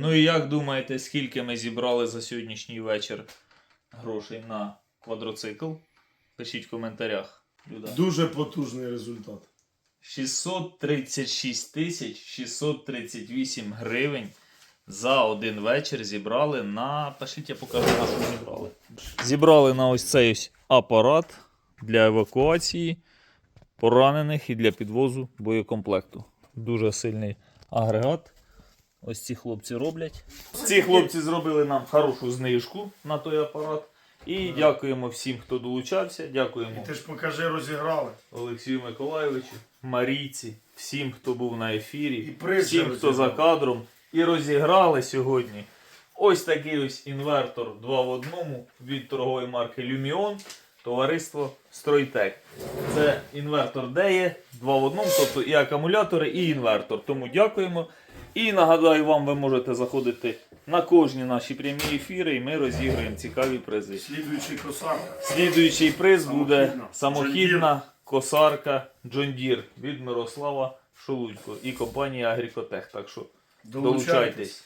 Ну і як думаєте, скільки ми зібрали за сьогоднішній вечір грошей на квадроцикл? Пишіть в коментарях. Люда. Дуже потужний результат. 636 тисяч 638 гривень за один вечір зібрали на. Пишіть, я покажу, на що зібрали. Зібрали на ось цей ось апарат для евакуації поранених і для підвозу боєкомплекту. Дуже сильний агрегат. Ось ці хлопці роблять. Ці хлопці зробили нам хорошу знижку на той апарат. І дякуємо всім, хто долучався. Дякуємо. Ти ж покажи, розіграли. Олексію Миколайовичу, Марійці, всім, хто був на ефірі, приз всім, хто за кадром. І розіграли сьогодні ось такий ось інвертор 2 в одному від торгової марки Lumion, товариство Стройтек. Це інвертор DE 2 в одному, тобто і акумулятори, і інвертор. Тому дякуємо. І нагадаю вам, ви можете заходити на кожні наші прямі ефіри, і ми розіграємо цікаві призи. Слідуючий косарка. Слідуючий приз буде Самохідна. самохідна косарка John Deere від Мирослава Шолудько і компанії Агрікотех. Так що долучайтесь.